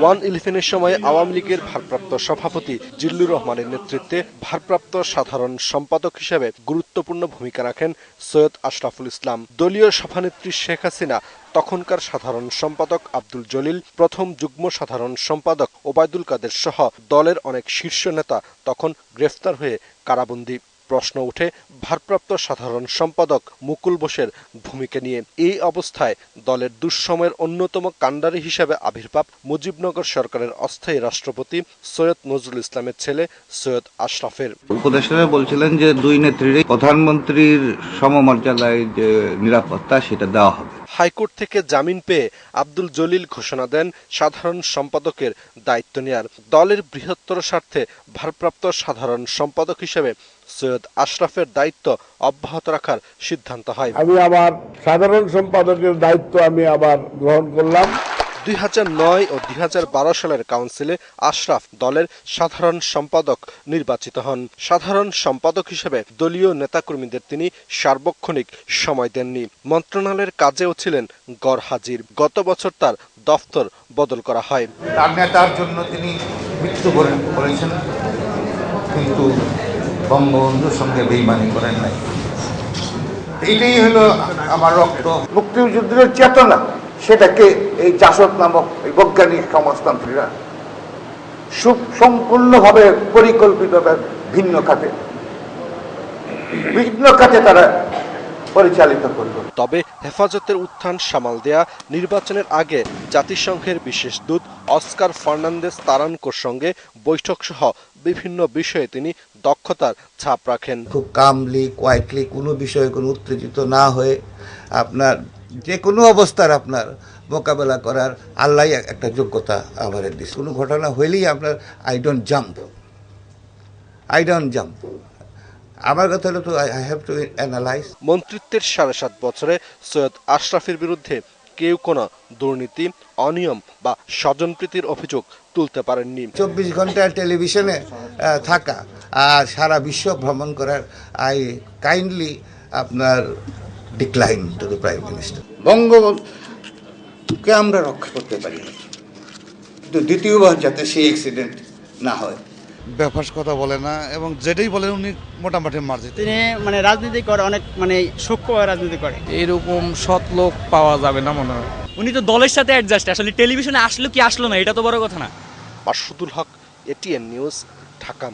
One ইলেভেনের সময় আওয়ামী লীগের ভারপ্রাপ্ত সভাপতি জিল্লুর রহমানের নেতৃত্বে ভারপ্রাপ্ত সাধারণ সম্পাদক হিসেবে গুরুত্বপূর্ণ ভূমিকা রাখেন সৈয়দ আশরাফুল ইসলাম। দলীয় সভানেত্রী শেখ হাসিনা, তখনকার সাধারণ সম্পাদক আব্দুল জলিল, প্রথম যুগ্ম সাধারণ সম্পাদক ওবায়দুল কাদের সহ দলের অনেক শীর্ষ নেতা তখন গ্রেফতার হয়ে কারাবন্দী। প্রশ্ন ওঠে ভারপ্রাপ্ত সাধারণ সম্পাদক মুকুল বোসের ভূমিকা নিয়ে। এই অবস্থায় দলের দুঃসময়ের অন্যতম কাণ্ডারি হিসেবে আবির্ভাব মুজিবনগর সরকারের অস্থায়ী রাষ্ট্রপতি সৈয়দ নজরুল ইসলামের ছেলে সৈয়দ আশরাফের। উপদেষ্টারা বলছিলেন যে দুই নেত্রীর প্রধানমন্ত্রীর সমমর্যাদায় যে নিরাপত্তা, সেটা দেওয়া হবে। হাইকোর্ট থেকে জামিন পেয়ে আব্দুল জলিল ঘোষণা দেন সাধারণ সম্পাদকের দায়িত্ব নেয়ার। দলের বৃহত্তর স্বার্থে ভারপ্রাপ্ত সাধারণ সম্পাদক হিসেবে সৈয়দ আশরাফের দায়িত্ব অব্যাহত রাখার সিদ্ধান্ত হয়। আমি আবার সাধারণ সম্পাদকের দায়িত্ব আমি আবার গ্রহণ করলাম। দুই ও দু হাজার বারো সালের কাউন্সিলে আশরাফ দলের সাধারণ সম্পাদক নির্বাচিত হন। সাধারণ সম্পাদক হিসেবে দলীয় নেতাকর্মীদের তিনি সার্বক্ষণিক সময় দেননি। মন্ত্রণালয়ের কাজেও ছিলেন গড় হাজির। গত বছর তার দফতর বদল করা হয়। তার নেতার জন্য তিনি মৃত্যুবরণ করেছেন, কিন্তু বঙ্গবন্ধুর সঙ্গে বেইমানি করেন নাই। এইটাই হলো আমার রক্ত। মুক্তিযুদ্ধের চেতনা। সেটাকে এই জাসদ নামক এই বৈজ্ঞানিক সমাজতন্ত্রীরা সম্পূর্ণভাবে পরিকল্পিতভাবে ভিন্ন খাতে ভিন্ন খাতে তারা পরিচালিত করল তবে হেফাজতের উত্থান সামাল দেয়া নির্বাচনের আগে জাতিসংঘের বিশেষ দূত অস্কার ফার্নান্দেস তারানকোর সঙ্গে বৈঠক সহ বিভিন্ন বিষয়ে তিনি দক্ষতার ছাপ রাখেন। খুব কামলি কোয়াইটলি কোনো বিষয়ে কোনো উত্তেজিত না হয়ে আপনার যে কোনো অবস্থার আপনার মোকাবেলা করার আল্লাহ একটা যোগ্যতা আমার দিস কোনো ঘটনা হইলেই আপনার I don't jump I don't jump আমার কথা হলো তো আই হ্যাভ টু অ্যানালাইজ মন্ত্রিত্বের সাড়ে সাত বছরে সৈয়দ আশরাফের বিরুদ্ধে কেউ কোনো দুর্নীতি অনিয়ম বা স্বজনপ্রীতির অভিযোগ তুলতে পারেননি। চব্বিশ ঘণ্টা টেলিভিশনে থাকা আর সারা বিশ্ব ভ্রমণ করার আই কাইন্ডলি আপনার decline to the prime minister বঙ্গবন্ধুকে আমরা রক্ষা করতে পারি না। কিন্তু দ্বিতীয়বার যাতে সেই অ্যাক্সিডেন্ট না হয়। ব্যাপার কথা বলে না এবং যেটাই বলেন উনি মোটামুটি মার্জিত। তিনি মানে রাজনীতি করে অনেক মানে সূক্ষ্ম রাজনীতি করে। এরকম সৎ লোক পাওয়া যাবে না মনে হয়। উনি তো দলের সাথে অ্যাডজাস্ট আসলে টেলিভিশনে আসলো কি আসলো না এটা তো বড় কথা না। Masudul Haque ATN news Dhaka.